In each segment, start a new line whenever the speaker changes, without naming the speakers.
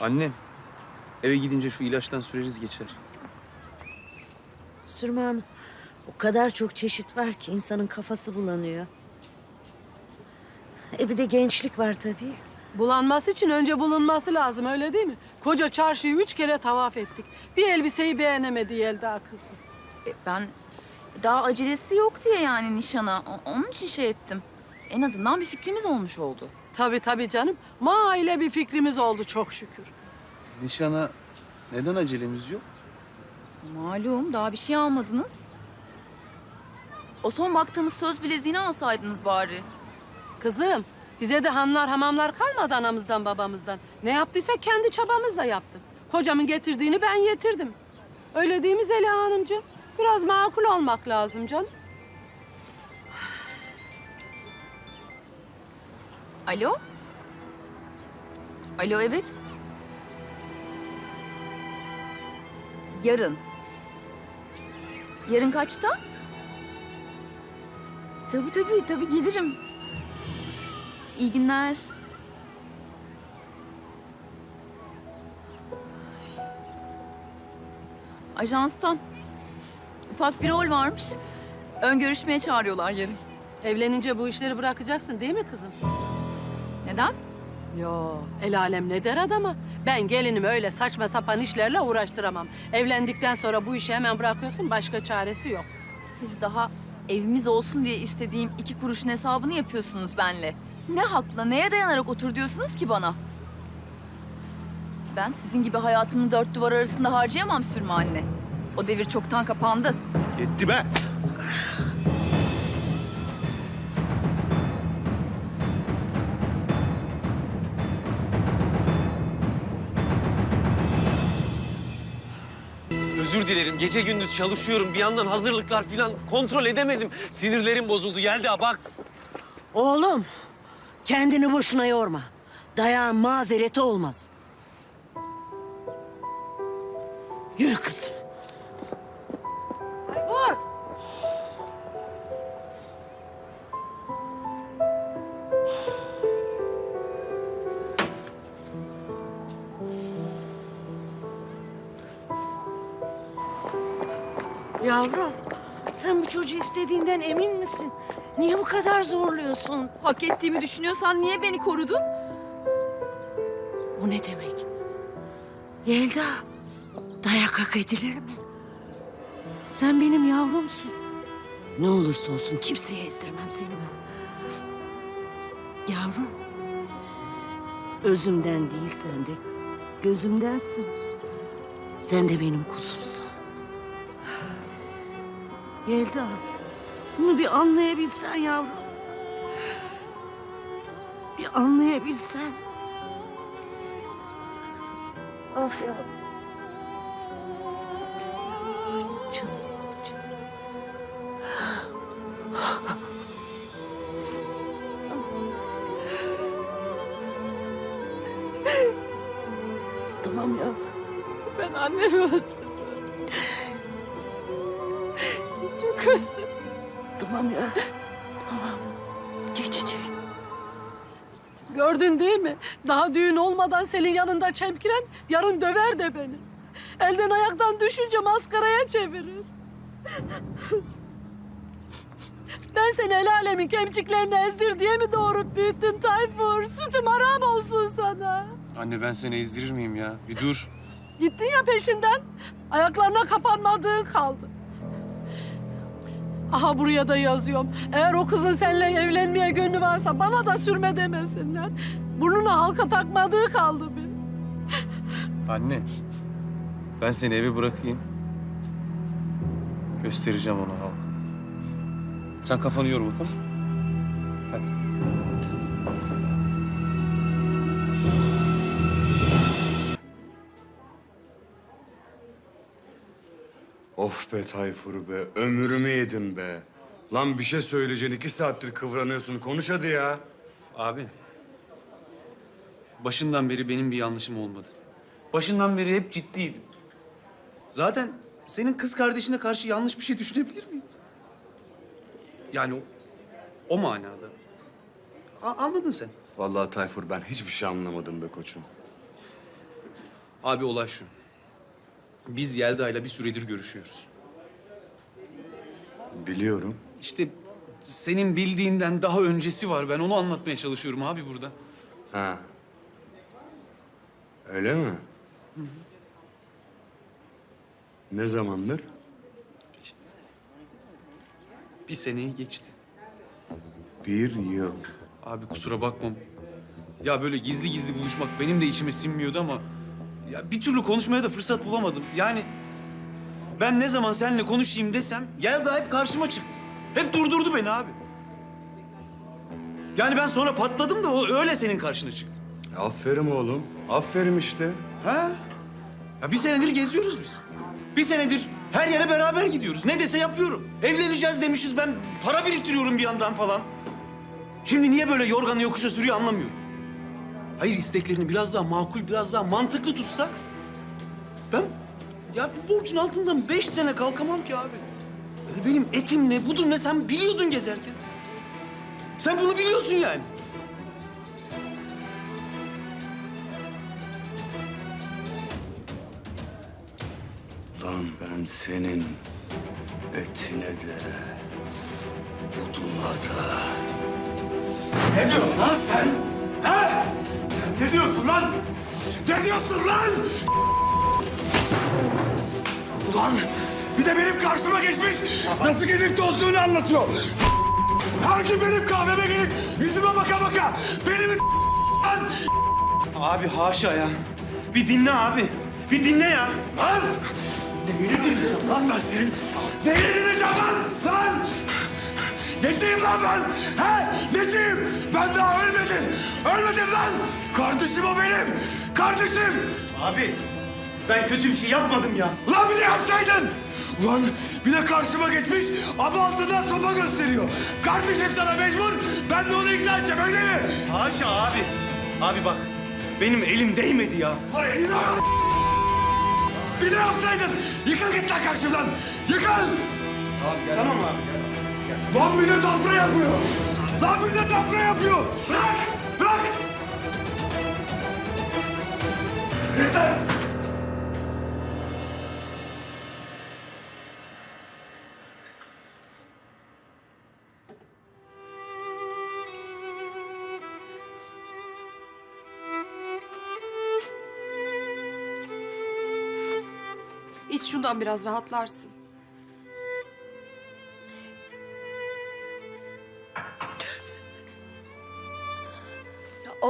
Anne, eve gidince şu ilaçtan süreriz geçer.
Sürme Hanım, o kadar çok çeşit var ki insanın kafası bulanıyor. E bir de gençlik var tabii.
Bulanması için önce bulunması lazım öyle değil mi? Koca çarşıyı üç kere tavaf ettik. Bir elbiseyi beğenemedi Yelda kızım.
E, ben daha acelesi yok diye yani nişana. O- Onun için şey ettim. En azından bir fikrimiz olmuş oldu.
Tabii tabii canım. Ma ile bir fikrimiz oldu çok şükür.
Nişana neden acelemiz yok?
Malum daha bir şey almadınız. O son baktığımız söz bileziğini alsaydınız bari.
Kızım bize de hanlar hamamlar kalmadı anamızdan babamızdan. Ne yaptıysak kendi çabamızla yaptık. Kocamın getirdiğini ben getirdim. Öyle değil mi Zeliha Hanımcığım? Biraz makul olmak lazım canım.
Alo? Alo evet. Yarın. Yarın kaçta? Tabii tabii tabii gelirim. İyi günler. Ajanstan. Ufak bir rol varmış. Ön görüşmeye çağırıyorlar yarın.
Evlenince bu işleri bırakacaksın değil mi kızım?
Neden?
Yo, el alem ne der adama? Ben gelinimi öyle saçma sapan işlerle uğraştıramam. Evlendikten sonra bu işi hemen bırakıyorsun, başka çaresi yok.
Siz daha evimiz olsun diye istediğim iki kuruşun hesabını yapıyorsunuz benle. Ne hakla, neye dayanarak otur diyorsunuz ki bana? Ben sizin gibi hayatımı dört duvar arasında harcayamam Sürme anne. O devir çoktan kapandı.
Yetti be!
Dilerim. Gece gündüz çalışıyorum. Bir yandan hazırlıklar falan kontrol edemedim. Sinirlerim bozuldu. Yelda bak.
Oğlum, kendini boşuna yorma. Dayağın mazereti olmaz. Yürü kızım. Yavrum, sen bu çocuğu istediğinden emin misin? Niye bu kadar zorluyorsun?
Hak ettiğimi düşünüyorsan niye beni korudun?
Bu ne demek? Yelda, dayak hak edilir mi? Sen benim yavrumsun. Ne olursa olsun kimseye ezdirmem seni ben. Yavrum, özümden değilsen de gözümdensin. Sen de benim kuzumsun. Yelda, bunu bir anlayabilsen yavrum. Bir anlayabilsen. Ah ya. Ay canım, canım. Tamam ya.
Ben annemi özledim.
Tamam. Geçecek.
Gördün değil mi? Daha düğün olmadan senin yanında çemkiren yarın döver de beni. Elden ayaktan düşünce maskaraya çevirir. Ben seni el alemin kemçiklerini ezdir diye mi doğurup büyüttüm Tayfur? Sütüm haram olsun sana.
Anne ben seni ezdirir miyim ya? Bir dur.
Gittin ya peşinden. Ayaklarına kapanmadığın kaldı. Aha buraya da yazıyorum. Eğer o kızın seninle evlenmeye gönlü varsa bana da sürme demesinler. Burnuna halka takmadığı kaldı bir.
Anne, ben seni eve bırakayım. Göstereceğim ona halka. Sen kafanı yorma tamam? Hadi.
Of be Tayfur be, ömrümü yedin be. Lan bir şey söyleyeceksin, iki saattir kıvranıyorsun. Konuş hadi ya.
Abi, başından beri benim bir yanlışım olmadı. Başından beri hep ciddiydim. Zaten senin kız kardeşine karşı yanlış bir şey düşünebilir miyim? Yani o, o manada. A- anladın sen.
Vallahi Tayfur ben hiçbir şey anlamadım be koçum.
Abi olay şu. Biz Yelda'yla bir süredir görüşüyoruz.
Biliyorum.
İşte senin bildiğinden daha öncesi var. Ben onu anlatmaya çalışıyorum abi burada.
Ha. Öyle mi? Ne zamandır?
Bir seneyi geçti.
Bir yıl.
Abi kusura bakmam. Ya böyle gizli gizli buluşmak benim de içime sinmiyordu ama... ...ya bir türlü konuşmaya da fırsat bulamadım. Yani ben ne zaman seninle konuşayım desem Yelda hep karşıma çıktı. Hep durdurdu beni abi. Yani ben sonra patladım da o öyle senin karşına çıktım.
Aferin oğlum. Aferin işte.
Ha? Ya bir senedir geziyoruz biz. Bir senedir her yere beraber gidiyoruz. Ne dese yapıyorum. Evleneceğiz demişiz ben para biriktiriyorum bir yandan falan. Şimdi niye böyle yorganı yokuşa sürüyor anlamıyorum. Hayır isteklerini biraz daha makul, biraz daha mantıklı tutsa... ...ben ya bu borcun altından beş sene kalkamam ki abi. Yani benim etim ne, budur ne sen biliyordun gezerken. Sen bunu biliyorsun yani.
Lan ben senin etine de buduna da.
Ne diyorsun lan sen? Ha? Ne diyorsun lan? Ne diyorsun lan? Ulan bir de benim karşıma geçmiş nasıl gezip tozduğunu anlatıyor. Her gün benim kahveme gelip yüzüme baka baka benim lan.
Abi haşa ya. Bir dinle abi. Bir dinle ya.
Lan! Neyini dinleyeceğim lan ben senin? Neyini dinleyeceğim lan? Lan! Neciyim lan ben? He? Neciyim? Ben daha ölmedim. Ölmedim lan! Kardeşim o benim. Kardeşim!
Abi ben kötü bir şey yapmadım ya.
Lan bir de yapsaydın! Ulan bir de karşıma geçmiş ama altından sopa gösteriyor. Kardeşim sana mecbur. Ben de onu ikna edeceğim öyle mi?
Haşa abi. Abi bak benim elim değmedi ya.
Hayır inan! Bir de yapsaydın. Yıkıl git lan karşımdan. Yıkıl!
Tamam abi.
Lan bir de tafra yapıyor. Lan bir de tafra yapıyor. Bırak! Bırak! Yeter!
İç şundan biraz rahatlarsın.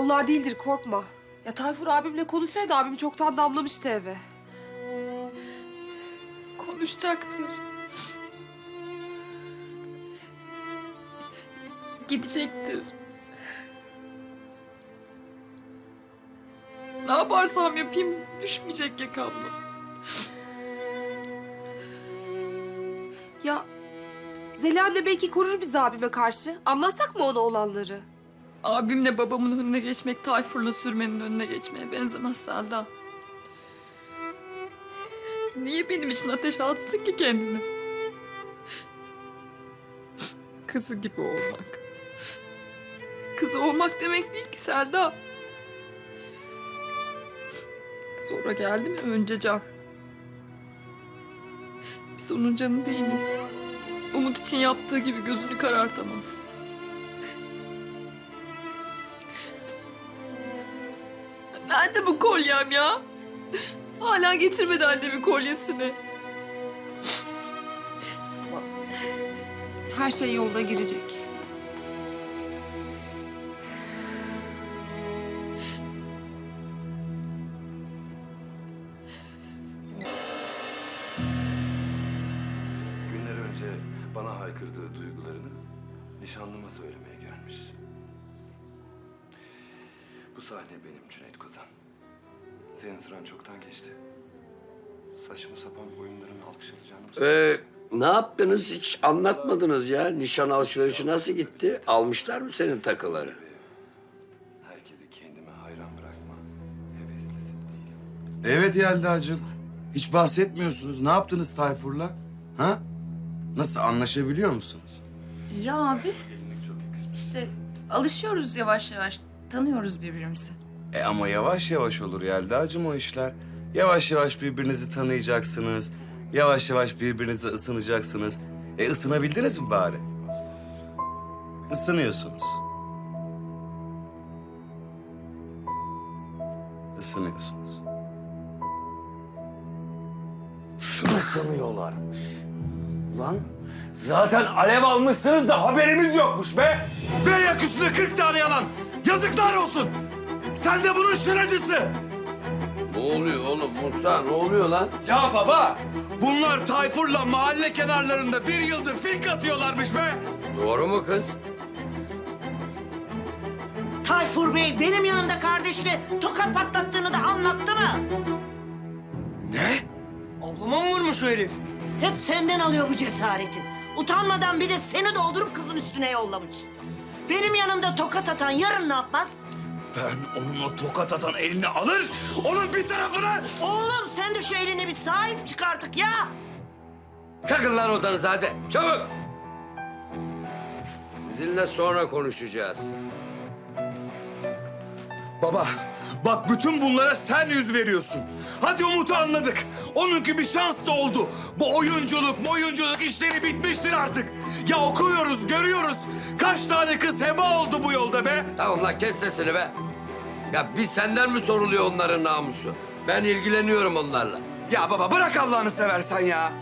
Onlar değildir korkma. Ya Tayfur abimle konuşsaydı abim çoktan damlamıştı eve.
Konuşacaktır. Gidecektir. Ne yaparsam yapayım düşmeyecek yakamdan.
Ya Zeliha anne belki korur bizi abime karşı. Anlatsak mı ona olanları?
Abimle babamın önüne geçmek Tayfur'la sürmenin önüne geçmeye benzemez Selda. Niye benim için ateş atsın ki kendini? Kızı gibi olmak. Kızı olmak demek değil ki Selda. Sonra geldi mi önce can. Biz onun canı değiliz. Umut için yaptığı gibi gözünü karartamaz. Nerede bu kolyem ya? Hala getirmedi annemin kolyesini.
Her şey yoluna girecek.
Günler önce bana haykırdığı duygularını nişanlıma söylemeye gelmiş. Sahne benim Cüneyt Kozan. Senin sıran çoktan geçti. Saçma sapan oyunların alkış alacağını mı
Ee, ne yaptınız hiç anlatmadınız ya. Nişan alışverişi nasıl gitti? Almışlar mı senin takıları?
Herkesi kendime hayran bırakma heveslisi değilim.
Evet Yelda'cığım. Hiç bahsetmiyorsunuz. Ne yaptınız Tayfur'la? Ha? Nasıl anlaşabiliyor musunuz?
Ya abi işte alışıyoruz yavaş yavaş. Tanıyoruz birbirimizi.
E ama yavaş yavaş olur Yelda'cığım o işler.
Yavaş yavaş birbirinizi tanıyacaksınız. Yavaş yavaş birbirinize ısınacaksınız. E ısınabildiniz mi bari? Isınıyorsunuz. Isınıyorsunuz.
Isınıyorlarmış. Ulan zaten alev almışsınız da haberimiz yokmuş be. Be yak üstüne 40 tane yalan. Yazıklar olsun. Sen de bunun şıracısı.
Ne oluyor oğlum Musa ne oluyor lan?
Ya baba bunlar Tayfur'la mahalle kenarlarında bir yıldır fink atıyorlarmış be.
Doğru mu kız?
Tayfur Bey benim yanımda kardeşine tokat patlattığını da anlattı mı?
Ablama mı vurmuş o herif?
Hep senden alıyor bu cesareti. Utanmadan bir de seni doldurup kızın üstüne yollamış. Benim yanımda tokat atan yarın ne yapmaz?
Ben onun o tokat atan elini alır, onun bir tarafına...
Oğlum sen de şu eline bir sahip çık artık ya.
Kalkın lan odanıza hadi çabuk. Sizinle sonra konuşacağız.
Baba, bak bütün bunlara sen yüz veriyorsun. Hadi Umut'u anladık. Onunki bir şans da oldu. Bu oyunculuk, oyunculuk işleri bitmiştir artık. Ya okuyoruz, görüyoruz. Kaç tane kız heba oldu bu yolda be.
Tamam lan kes sesini be. Ya bir senden mi soruluyor onların namusu? Ben ilgileniyorum onlarla.
Ya baba bırak Allah'ını seversen ya.